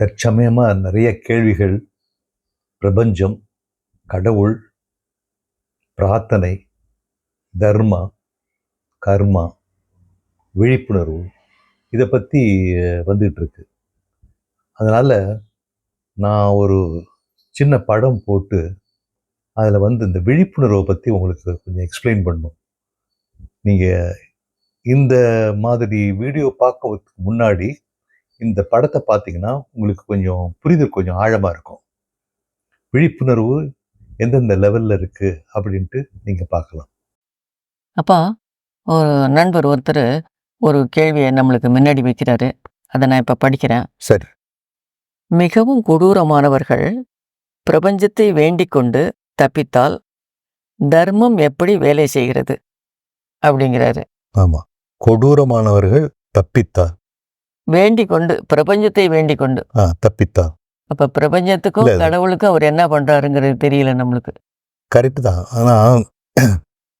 தற்சமயமாக நிறைய கேள்விகள் பிரபஞ்சம் கடவுள் பிரார்த்தனை தர்மா கர்மா விழிப்புணர்வு இதை பற்றி வந்துகிட்ருக்கு அதனால் நான் ஒரு சின்ன படம் போட்டு அதில் வந்து இந்த விழிப்புணர்வை பற்றி உங்களுக்கு கொஞ்சம் எக்ஸ்பிளைன் பண்ணும் நீங்கள் இந்த மாதிரி வீடியோ பார்க்கறதுக்கு முன்னாடி இந்த படத்தை பார்த்தீங்கன்னா உங்களுக்கு கொஞ்சம் புரிதல் கொஞ்சம் ஆழமாக இருக்கும். விழிப்புணர்வு எந்தெந்த லெவலில் இருக்குது அப்படின்ட்டு நீங்கள் பார்க்கலாம். அப்பா ஒரு நண்பர் ஒருத்தர் ஒரு கேள்வியை நம்மளுக்கு முன்னாடி வைக்கிறாரு. அதை நான் இப்போ படிக்கிறேன். சரி. மிகவும் கொடூரமானவர்கள் பிரபஞ்சத்தை வேண்டிக் கொண்டு தப்பித்தால் தர்மம் எப்படி வேலை செய்கிறது? அப்படிங்கிறாரு. ஆமாம் கொடூரமானவர்கள் தப்பித்தார் வேண்டிக் கொண்டு பிரபஞ்சத்தை வேண்டிக் கொண்டு ஆ தப்பித்தார் அப்ப பிரபஞ்சத்துக்கும். கடவுளுக்கும் அவர் என்ன பண்றாருங்கிறது தெரியல நம்மளுக்கு கரெக்டு தான் ஆனால்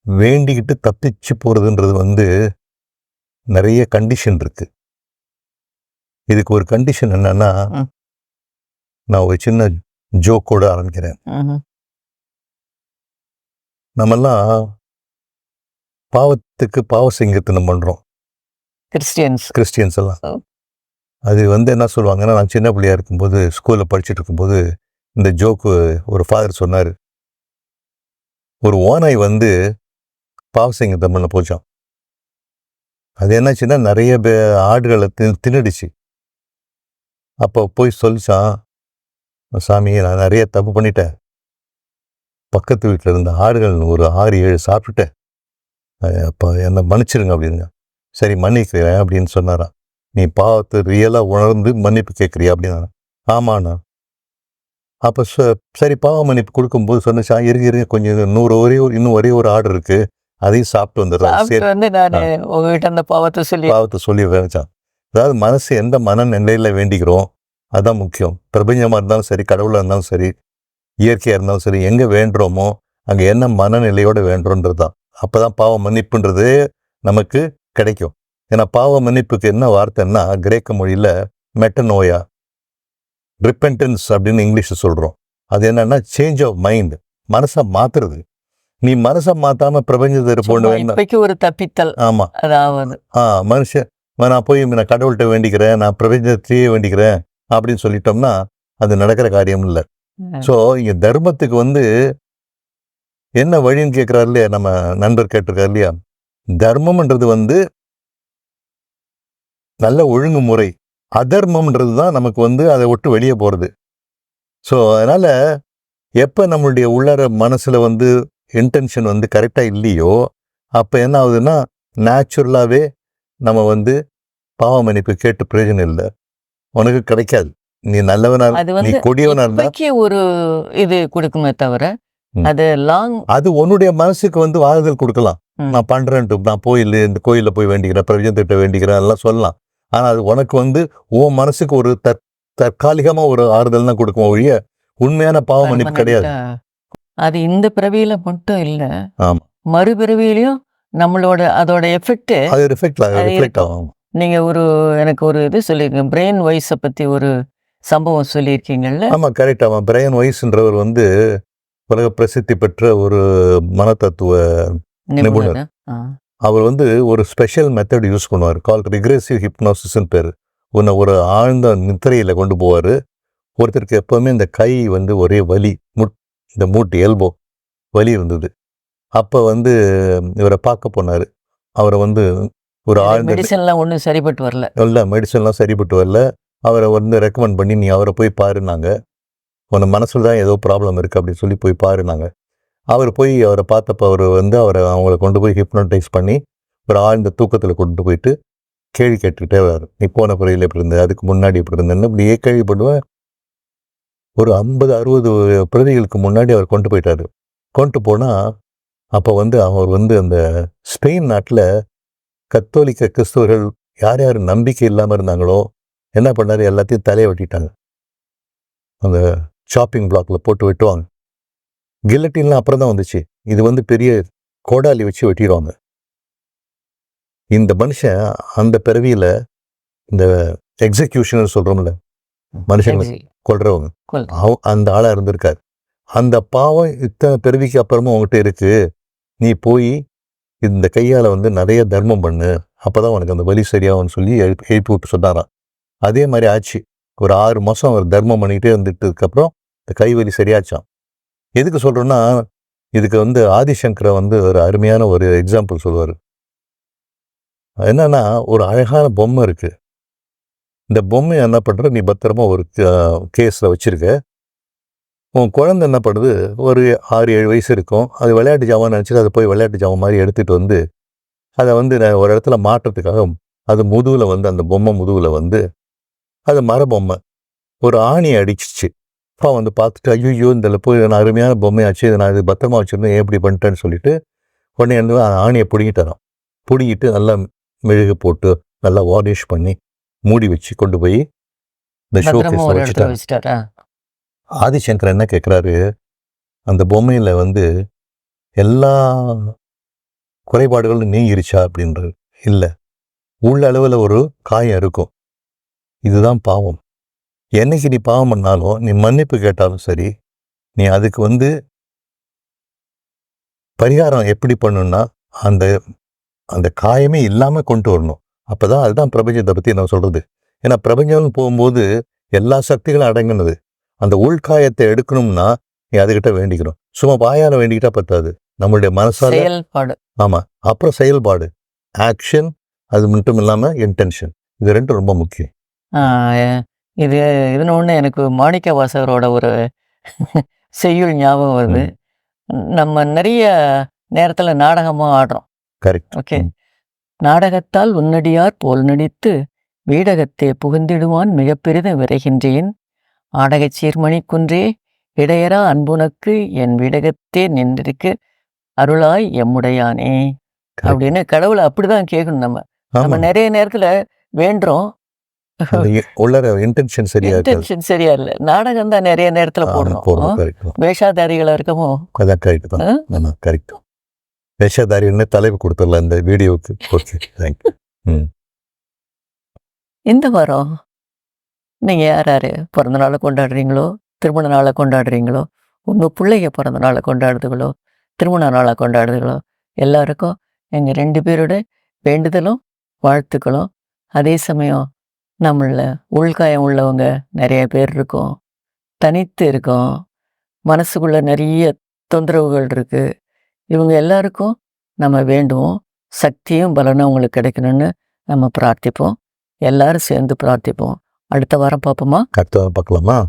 வேண்டிக்கிட்டு தப்பிச்சு போகிறதுன்றது வந்து நிறைய கண்டிஷன் இருக்கு இதுக்கு ஒரு கண்டிஷன் என்னன்னா. நான் ஒரு சின்ன ஜோக்கோட ஆரம்பிக்கிறேன். நம்மெல்லாம் பாவத்துக்கு பாவ சிங்கத்தனம் பண்ணுறோம் கிறிஸ்டியன்ஸ் கிறிஸ்டியன்ஸ் எல்லாம். அது வந்து என்ன சொல்லுவாங்கன்னா நான் சின்ன பிள்ளையா இருக்கும்போது ஸ்கூலில் படிச்சுட்டு இருக்கும்போது இந்த ஜோக்கு ஒரு ஃபாதர் சொன்னார். ஒரு ஓனாய் வந்து பாவசிங்க பண்ண போச்சான் அது என்னாச்சுன்னா நிறைய பே ஆடுகளை தின் தின்னுடுச்சு. அப்போ போய் சொல்லிச்சான் சாமி நான் நிறைய தப்பு பண்ணிட்டேன். பக்கத்து வீட்டில் இருந்த ஆடுகள் ஒரு ஆறு ஏழு சாப்பிட்டுட்டேன். அப்போ என்னை மன்னிச்சிருங்க அப்படிங்க சரி மன்னிக்கிறேன் அப்படின்னு சொன்னாரான் நீ பாவத்தை ரியலாக உணர்ந்து மன்னிப்பு கேட்குறியா அப்படின்னா ஆமாண்ணா. அப்போ சரி பாவ மன்னிப்பு கொடுக்கும்போது சொன்னச்சா இருங்க இருங்க கொஞ்சம் நூறு ஒரே ஒரு இன்னும் ஒரே ஒரு ஆர்டர் இருக்கு. அதையும் சாப்பிட்டு வந்துடுறேன். சரி. சாப்பிட்டு வந்து நான் உங்ககிட்ட அந்த பாவத்தை சொல்லி பாவத்தை சொல்லி வேணாச்சான் அதாவது மனசு எந்த மனநிலையில் வேண்டிக்கிறோம் அதான் முக்கியம். பிரபஞ்சமாக இருந்தாலும் சரி கடவுளாக இருந்தாலும் சரி இயற்கையாக இருந்தாலும் சரி எங்கே வேண்டுறோமோ அங்கே என்ன மனநிலையோட வேண்டுறோன்றது தான் அப்போ தான் பாவ மன்னிப்புன்றது நமக்கு கிடைக்கும். ஏன்னா பாவ மன்னிப்புக்கு என்ன வார்த்தைன்னா கிரேக்க மொழியில் மெட்டனோயா. ரிப்பென்டன்ஸ் அப்படின்னு இங்கிலீஷில் சொல்கிறோம் அது என்னன்னா சேஞ்ச் ஆஃப் மைண்ட் மனசை மாத்துறது. நீ மனசை மாத்தாம பிரபஞ்சத்தை இப்பைக்கு ஒரு தப்பித்தல். ஆமா. அதாவது. ஆ மனுஷன் நான் போய் நான் கடவுள்கிட்ட வேண்டிக்கிறேன். நான் பிரபஞ்சத்தையே வேண்டிக்கிறேன். அப்படின்னு சொல்லிட்டோம்னா அது நடக்கிற காரியம் இல்லை. ஸோ இங்க தர்மத்துக்கு வந்து என்ன வழின்னு கேட்கிறாரு இல்லையா? நம்ம நண்பர் கேட்டிருக்காரு இல்லையா? தர்மம்ன்றது வந்து நல்ல ஒழுங்குமுறை. அதர்மம்ன்றது தான் நமக்கு வந்து அதை விட்டு வெளியே போகிறது ஸோ அதனால எப்போ நம்மளுடைய உள்ளார மனசில் வந்து இன்டென்ஷன் வந்து கரெக்டாக இல்லையோ அப்போ என்ன ஆகுதுன்னா நேச்சுரலாகவே நம்ம வந்து பாவ மன்னிப்பு கேட்டு பிரயோஜனம் இல்லை. உனக்கு கிடைக்காது. நீ நல்லவனா நீ கொடியவனா இருந்தா ஒரு இது கொடுக்குமே தவிர. அது லாங் அது உன்னுடைய மனசுக்கு வந்து வாதல் கொடுக்கலாம். நான் பண்றேன்ட்டு நான் கோயில் இந்த கோயிலில் போய் வேண்டிக்கிறேன் பிரபஞ்சத்திட்ட வேண்டிக்கிறேன் எல்லாம் சொல்லலாம். ஆனா அது உனக்கு வந்து உன் மனசுக்கு ஒரு தற் தற்காலிகமா ஒரு ஆறுதல் தான் கொடுக்கும் ஒழிய உண்மையான பாவ மன்னிப்பு கிடையாது. அது இந்த பிறவியில மட்டும் இல்ல. ஆமா. மறுபிறவியிலையும் நம்மளோட அதோட எஃபெக்ட் அது ரிஃப்ளெக்ட் அது ரிஃப்ளெக்ட். ஆகும். நீங்க ஒரு எனக்கு ஒரு இது சொல்லியிருக்கீங்க பிரெயின் வைஸை பத்தி ஒரு சம்பவம் சொல்லியிருக்கீங்கல்ல ஆமா கரெக்ட் ஆமாம் பிரையன் வைஸ்ன்றவர் வந்து உலக பிரசித்தி பெற்ற ஒரு மனத்தத்துவ நிபுணர். அவர் வந்து ஒரு ஸ்பெஷல் மெத்தட் யூஸ் பண்ணுவார். கால் ரிக்ரெசிவ் ஹிப்னோசிஸ்ன்னு பேர். உன்னை ஒரு ஆழ்ந்த நித்திரையில் கொண்டு போவார். ஒருத்தருக்கு எப்போவுமே இந்த கை வந்து ஒரே வலி முட் இந்த மூட்டு எல்போ வலி இருந்தது. அப்போ வந்து இவரை பார்க்க போனார். அவரை வந்து ஒரு ஆழ்ந்த மெடிசன்லாம் ஒன்றும் சரிப்பட்டு வரல. இல்லை மெடிசன்லாம் சரிப்பட்டு வரல. அவரை வந்து ரெக்கமெண்ட் பண்ணி நீ அவரை போய் பாருனாங்க உன் மனசில் தான் ஏதோ ப்ராப்ளம் இருக்குது அப்படின்னு சொல்லி போய் பாருனாங்க அவர் போய் அவரை பார்த்தப்ப அவர் வந்து அவரை அவங்கள கொண்டு போய் ஹிப்னோட்டைஸ் பண்ணி ஒரு ஆழ்ந்த தூக்கத்தில் கொண்டு போயிட்டு கேள்வி கேட்டுக்கிட்டே வராரு நீ போன பிறையில் எப்படி இருந்தது அதுக்கு முன்னாடி எப்படி இருந்தேன்னு இப்படியே கேள்விப்படுவேன். ஒரு ஐம்பது அறுபது பிரதிகளுக்கு முன்னாடி அவர் கொண்டு போயிட்டாரு. கொண்டு போனால் அப்போ வந்து அவர் வந்து அந்த ஸ்பெயின் நாட்டில் கத்தோலிக்க கிறிஸ்தவர்கள் யார் யார் நம்பிக்கை இல்லாமல் இருந்தாங்களோ என்ன பண்ணார்? எல்லாத்தையும் தலையை வெட்டிட்டாங்க. அந்த ஷாப்பிங் பிளாக்ல போட்டு வெட்டுவாங்க. கில்லட்டின்லாம் அப்புறம் தான் வந்துச்சு. இது வந்து பெரிய கோடாலி வச்சு வெட்டிடுவாங்க இந்த மனுஷன் அந்த பிறவியில் இந்த எக்ஸிக்யூஷன் சொல்கிறோம்ல மனுஷங்களை கொல். அவ- அந்த ஆளா இருந்திருக்காரு. அந்த பாவம் இத்தனை பிறவிக்கு அப்புறமும் உங்ககிட்ட இருக்கு. நீ போய் இந்த கையால வந்து நிறைய தர்மம் பண்ணு. அப்பதான் உனக்கு அந்த வலி சரியாகும்னு சொல்லி எழுப்பி எழுப்பி விட்டு சொன்னாராம். அதே மாதிரி ஆச்சு. ஒரு ஆறு மாசம் அவர் தர்மம் பண்ணிட்டே வந்துட்டதுக்கு அப்புறம் இந்த கை வலி சரியாச்சாம். எதுக்கு சொல்கிறோன்னா இதுக்கு வந்து ஆதிசங்கரை வந்து ஒரு அருமையான ஒரு எக்ஸாம்பிள் சொல்லுவார். என்னன்னா ஒரு அழகான பொம்மை இருக்குது இந்த பொம்மை என்ன பண்ணுற நீ பத்திரமா ஒரு கேஸில் வச்சுருக்க. உன் குழந்தை என்ன பண்ணுது? ஒரு ஆறு ஏழு வயசு இருக்கும். அது விளையாட்டு ஜாமான் நினச்சிட்டு அதை போய் விளையாட்டு ஜாமான் மாதிரி எடுத்துகிட்டு வந்து அதை வந்து நான் ஒரு இடத்துல மாட்டுறதுக்காக அது முதுகில் வந்து அந்த பொம்மை முதுகில் வந்து அது மர பொம்மை ஒரு ஆணி அடிச்சிச்சு. அப்பா வந்து பார்த்துட்டு ஐயோ இந்த போய் நான் அருமையான பொம்மையாச்சு இதை நான் இது பத்திரமா வச்சிருந்தேன் ஏன் இப்படி பண்ணிட்டேன்னு சொல்லிட்டு உடனே வந்து ஆணியை பிடுங்கிட்டாராம். பிடுங்கிட்டு நல்லா மெழுகு போட்டு நல்லா வார்னிஷ் பண்ணி மூடி வச்சு கொண்டு போய் இந்த ஷோ வச்சுட்டாரா? ஆதிசங்கர் என்ன கேட்குறாரு அந்த பொம்மையில் வந்து எல்லா குறைபாடுகளும் நீங்கிருச்சா அப்படின்றது இல்லை. உள்ள அளவில் ஒரு காயம் இருக்கும். இதுதான் பாவம். என்னைக்கு நீ பாவம் பண்ணாலும் நீ மன்னிப்பு கேட்டாலும் சரி நீ அதுக்கு வந்து பரிகாரம் எப்படி பண்ணணும்னா அந்த அந்த காயமே இல்லாமல் கொண்டு வரணும். அப்பதான் அதுதான் பிரபஞ்சத்தை பற்றி நான் சொல்றது. ஏன்னா பிரபஞ்சம்னு போகும்போது எல்லா சக்திகளும் அடங்குனது. அந்த உள்காயத்தை எடுக்கணும்னா நீ அதுகிட்ட வேண்டிக்கணும். சும்மா வாயால வேண்டிக்கிட்டா பத்தாது. நம்மளுடைய மனசால செயல்பாடு. ஆமா. அப்புறம் செயல்பாடு. ஆக்ஷன் அது மட்டும் இல்லாம இன்டென்ஷன் இது ரெண்டும் ரொம்ப முக்கியம். இது இதுன்னு ஒன்று எனக்கு மாணிக்க வாசகரோட ஒரு செய்யுள் ஞாபகம் வருது. நம்ம நிறைய நேரத்தில் நாடகமாக ஆடுறோம். கரெக்ட். ஓகே. நாடகத்தால் உன்னடியார் போல் நடித்து வீடகத்தே புகுந்திடுவான் மிக பெரிதும் விரைகின்றேன். ஆடகச் சீர்மணி குன்றே இடையரா அன்புனக்கு என் வீடகத்தே நின்றிருக்கு. அருளாய் எம்முடையானே. அப்படின்னு கடவுளை அப்படிதான் கேட்கணும் நம்ம. நம்ம நிறைய நேரத்துல வேண்டுறோம். உள்ளர இன்டென்ஷன் சரியா இன்டென்ஷன் சரியா இல்ல. நாடகம் தான் நிறைய நேரத்துல ஆமா, போடுறோம் போடுறோம் கரெக்ட் வேஷாதாரிகளா இருக்கமோ? அதான் கரெக்ட் தான். கரெக்ட் வேஷதாரின்னு தலைப்பு கொடுத்துடலாம் இந்த வீடியோவுக்கு. ஓகே தேங்க்யூ ம். இந்த வாரம்? நீங்க யார் யாரு பிறந்த நாளை கொண்டாடுறீங்களோ? திருமண நாளை கொண்டாடுறீங்களோ? உங்க பிள்ளைங்க பிறந்த நாளை கொண்டாடுதுகளோ? திருமண நாளை கொண்டாடுதுகளோ? எல்லாருக்கும் எங்க ரெண்டு பேரோட வேண்டுதலும் வாழ்த்துக்களும். அதே சமயம் நம்மள உள்காயம் உள்ளவங்க நிறைய பேர் இருக்கோம். தனித்து இருக்கோம். மனசுக்குள்ளே நிறைய தொந்தரவுகள் இருக்குது இவங்க எல்லாருக்கும் நம்ம வேண்டுவோம். சக்தியும் பலனும் அவங்களுக்கு கிடைக்கணும்னு நம்ம பிரார்த்திப்போம். எல்லாரும் சேர்ந்து பிரார்த்திப்போம். அடுத்த வாரம் பார்ப்போமா? அடுத்த வாரம் பார்க்கலாமா?